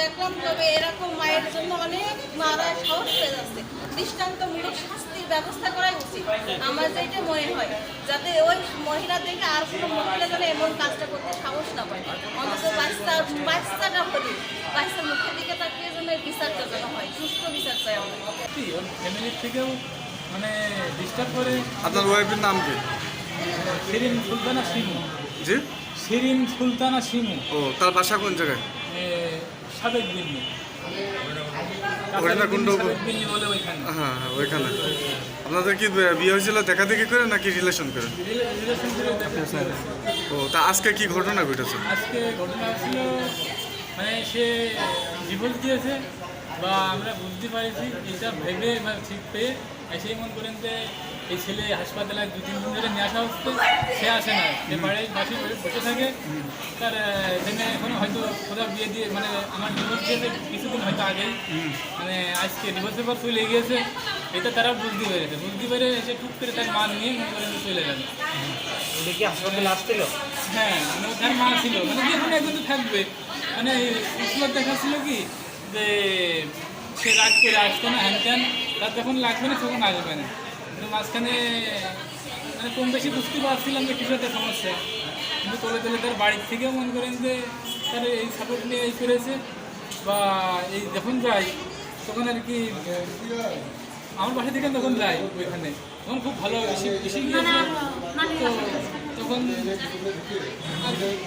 দেখলাম তবে এরকম মায়ের জন্য অনেক মারা সাহস হয়ে যাচ্ছে। দৃষ্টান্তমূলক শাস্তির ব্যবস্থা করাই উচিত আমার যেটা মনে হয় যাতে ওই মহিলা থেকে আর কোনো মহিলা যেন এমন কাজটা করতে সাহস না পায়। অন্তত বাচ্চা বাচ্চাটা হলে বাচ্চার মুখের দিকে তাকিয়ে যেন এই বিচারটা যেন হয় সুস্থ বিচার চাই আমরা। ফ্যামিলির থেকেও মানে ডিস্টার্ব করে? আপনার ওয়াইফের নাম কি? শিরিন সুলতানা শিমু জি? শিরিন সুলতানা শিমু। ও তার বাসা কোন জায়গায়? এ, সাবেক বলে ওইখানে। হ্যাঁ হ্যাঁ ওইখানে। আপনাদের কি বিয়ে হয়েছিল? দেখা দেখি করে নাকি রিলেশন করে? রিলেশন করে দেখেছে ও তা আজকে কি ঘটনা ঘটেছে? আজকে ঘটনা ছিল মানে সে ডিভোর্স দিয়েছে বা আমরা বুঝতে পারছি এটা ভেবে ঠিক পেয়ে এসেই মন করেন যে এই ছেলে হাসপাতালে দু তিন দিন ধরে নিয়ে আসা হচ্ছে সে আসে না। সে বাড়ি বাসি বসে থাকে। তার এখানে এখন হয়তো কোথাও বিয়ে দিয়ে মানে আমার ডিভোর্স দিয়েছে কিছুদিন হয়তো আগেই। মানে আজকে ডিভোর্সের পর চলে গিয়েছে। এটা তারা বুঝতে পেরেছে। বুঝতে পেরে এসে টুক করে তার মা নিয়ে মনে করেন চলে গেল। কি হাসপাতালে আসছিল হ্যাঁ মানে তার মা ছিল। মানে কোনো একজন থাকবে। মানে উসলত দেখাচ্ছিল কি যে সে রাগ করে আসতো না হ্যান তার যখন লাগবে না তখন আসবে না। কিন্তু মাঝখানে মানে কম বেশি বুঝতে পারছিলাম যে কিছু একটা সমস্যা। কিন্তু তোলে তোলে তার বাড়ির থেকেও মনে করেন যে তার এই সাপোর্ট নিয়ে এই করেছে। বা এই যখন যাই তখন আর কি আমার বাসা থেকে তখন যাই ওইখানে। তখন খুব ভালো এসে এসে গিয়েছে। তো তখন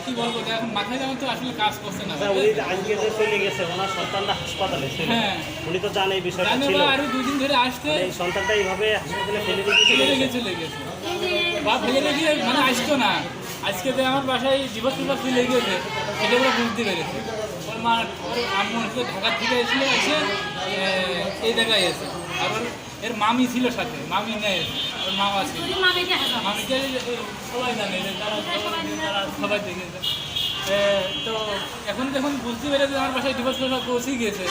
কি বলব এখন মাথায় যেমন তো আসলে কাজ করছে না। উনি আজকে যে চলে গেছে ওনার সন্তানটা হাসপাতালে ছিল। হ্যাঁ। উনি তো জানে এই বিষয়টা ছিল। আরও দুই দিন ধরে আসতে এই সন্তানটা এইভাবে হাসপাতালে ফেলে দিয়ে চলে গেছে। চলে গেছে। বা ফেলে রেখে মানে আসতো না। আজকে যে আমার বাসায় দিবস টিবস চলে গিয়েছে সেটা ওরা বুঝতে পেরেছে। ওর মা আম্মু হচ্ছে ঢাকা থেকে এসে এসে এই জায়গায় এসে। আবার এর মামি ছিল সাথে মামি নেই তো এখন যখন বুঝতে পেরেছে আমার বাসায় ডিভোর্স পৌঁছে গিয়েছে।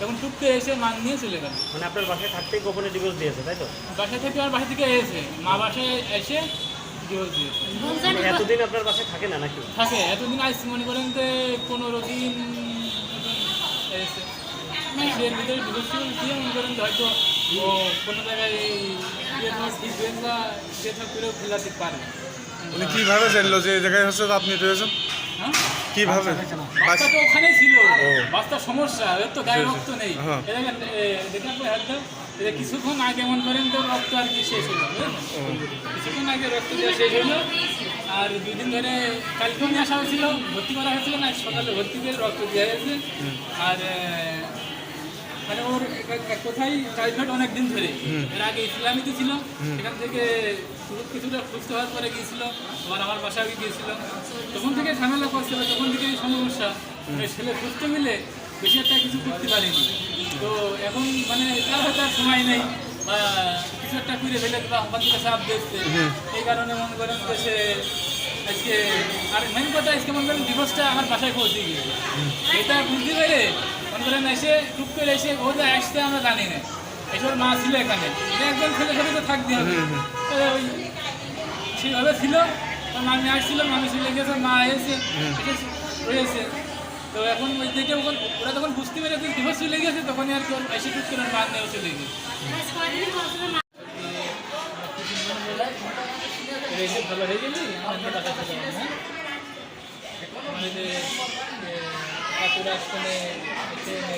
তখন টুকতে এসে মান নিয়ে চলে গেল। মানে আপনার বাসায় থাকতেই গোপনে ডিভোর্স দিয়েছে তাই তো? বাসা থেকে আমার বাসা থেকে এসে মা বাসায় এসে ডিভোর্স দিয়েছে। মানে এতদিন আপনার বাসায় থাকে না নাকি? থাকে এতদিন আজ মনে করেন যে পনেরো দিন এসে। এর ভিতরে ডিভোর্স দিয়ে মনে করেন হয়তো ও কোনো জায়গায় উনি কীভাবে জানলো যে এই জায়গায় হচ্ছে আপনি রয়েছেন? হ্যাঁ? কীভাবে? বাচ্চা তো ওখানেই ছিল। বাচ্চার সমস্যা এর তো গায়ে। রক্ত নেই। হ্যাঁ। দেখেন এটা কিছুক্ষণ আগে মনে করেন তো রক্ত আর কি শেষ হলো কিছুক্ষণ আগে রক্ত দেওয়া শেষ হলো। আর দুই দিন ধরে কালকেও নিয়ে আসা হয়েছিল ভর্তি করা হয়েছিল না সকালে ভর্তি করে রক্ত দেওয়া হয়েছে। আর মানে ওর কোথায় টাইফয়েড অনেক দিন ধরে এর আগে ইসলামিতে ছিল সেখান থেকে কিছুটা সুস্থ হওয়ার পরে গিয়েছিল আবার আমার বাসায় গিয়েছিল। তখন থেকে ঝামেলা করছিল তখন থেকে এই সমস্যা। ছেলে সুস্থ মিলে বেশি একটা কিছু করতে পারিনি। তো এখন মানে তার হয়তো আর সময় নেই বা কিছু একটা করে ফেলে বা আমার দিকে চাপ দিচ্ছে এই কারণে মনে করেন যে সে আজকে আর মেন কথা আজকে মনে করেন দিবসটা আমার বাসায় পৌঁছে গিয়েছে। এটা বুঝতে পেরে করেন এসে টুক করে এসে ও যে আসতে আমরা জানি না। এসব মা ছিল এখানে। এটা একজন ছেলে সাথে তো থাকতে হবে। তো ওই সেভাবে ছিল। তো মামি আসছিল মামি চলে গেছে মা এসে রয়েছে। তো এখন ওই ওখান- ওরা তখন বুঝতে পেরেছে দিবস চলে গেছে তখনই আর কি ওর এসে টুক করে মা নিয়েও চলে গেছে। ভালো হয়ে গেলি? টাকা চলে যাবে, হ্যাঁ